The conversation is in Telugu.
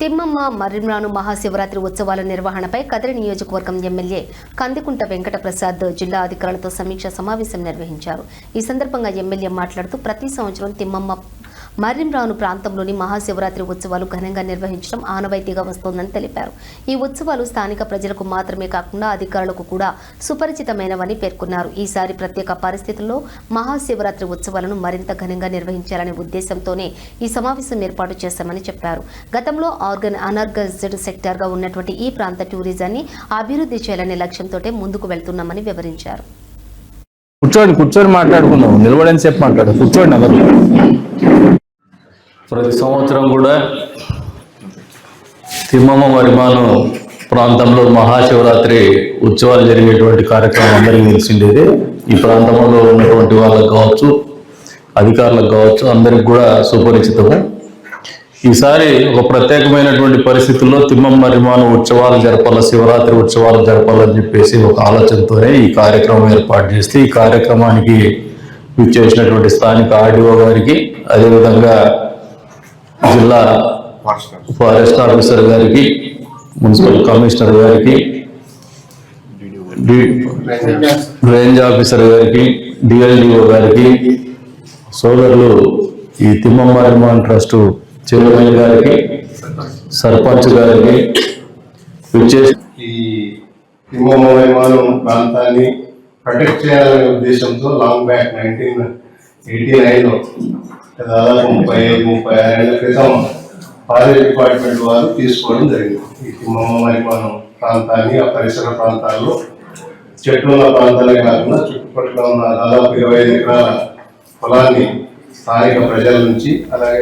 తిమ్మమ్మ మర్రిమ్రాను మహాశివరాత్రి ఉత్సవాల నిర్వహణపై కదిరి నియోజకవర్గం ఎమ్మెల్యే కందికుంట వెంకట ప్రసాద్ జిల్లా అధికారులతో సమీక్ష సమావేశం నిర్వహించారు. ఈ సందర్భంగా ఎమ్మెల్యే మాట్లాడుతూ ప్రతి సంవత్సరం తిమ్మమ్మ మర్రింరాను ప్రాంతంలోని మహాశివరాత్రి ఉత్సవాలు ఘనంగా నిర్వహించడం ఆనవాయితీగా వస్తోందని తెలిపారు. ఈ ఉత్సవాలు స్థానిక ప్రజలకు మాత్రమే కాకుండా అధికారులకు కూడా సుపరిచితమైనవని పేర్కొన్నారు. ఈసారి ప్రత్యేక పరిస్థితుల్లో మహాశివరాత్రి ఉత్సవాలను మరింత ఘనంగా నిర్వహించాలనే ఉద్దేశంతోనే ఈ సమావేశం ఏర్పాటు చేశామని చెప్పారు. గతంలో ఆర్గన్ అనార్గనైజ్డ్ సెక్టార్గా ఉన్నటువంటి ఈ ప్రాంత టూరిజాన్ని అభివృద్ధి చేయాలనే లక్ష్యంతో ముందుకు వెళ్తున్నామని వివరించారు. కూర్చోండి కూర్చొని మాట్లాడుకుందాం. నిలబడని చెప్పి మాట్లాడు. కూర్చోండి అందరూ ప్రతి సంవత్సరం కూడా తిమ్మమ్మ మరిమాను ప్రాంతంలో మహాశివరాత్రి ఉత్సవాలు జరిగేటువంటి కార్యక్రమం అందరికీ తెలిసిండేది. ఈ ప్రాంతంలో ఉన్నటువంటి వాళ్ళకు కావచ్చు అధికారులకు కావచ్చు అందరికి కూడా సుపరిచితము. ఈసారి ఒక ప్రత్యేకమైనటువంటి పరిస్థితుల్లో తిమ్మమ్మ మరిమాను ఉత్సవాలు జరపాల శివరాత్రి ఉత్సవాలు జరపాలని చెప్పేసి ఒక ఆలోచనతోనే ఈ కార్యక్రమం ఏర్పాటు చేస్తే ఈ కార్యక్రమానికి విచ్చేసినటువంటి స్థానిక ఆర్డీఓ గారికి అదేవిధంగా జిల్లా ఫారెస్ట్ ఆఫీసర్ గారికి మున్సిపల్ కమిషనర్ గారికి రేంజ్ ఆఫీసర్ గారికి డిఎల్డిఓ గారికి సోదరులు ఈ తిమ్మమ్మ నిర్మాణ ట్రస్ట్ చైర్మన్ గారికి సర్పంచ్ గారికి ఈ తిమ్మమ్మ వైమానం ప్రాంతాన్ని ప్రొటెక్ట్ చేయాలనే ఉద్దేశంతో లాంగ్ బ్యాక్ నైన్టీన్ ఎయిటీ నైన్లో దాదాపు ముప్పై ఐదు ముప్పై ఆరు క్రితం ఫారెస్ట్ డిపార్ట్మెంట్ వారు తీసుకోవడం జరిగింది. ఈ మమ్మల్ని వైమానం ప్రాంతాన్ని ఆ పరిసర ప్రాంతాల్లో చెట్లు ఉన్న ప్రాంతాలే కాకుండా చుట్టుపక్కల ఉన్న దాదాపు ఇరవై ఐదు ఎకరాల పొలాన్ని స్థానిక ప్రజల నుంచి అలాగే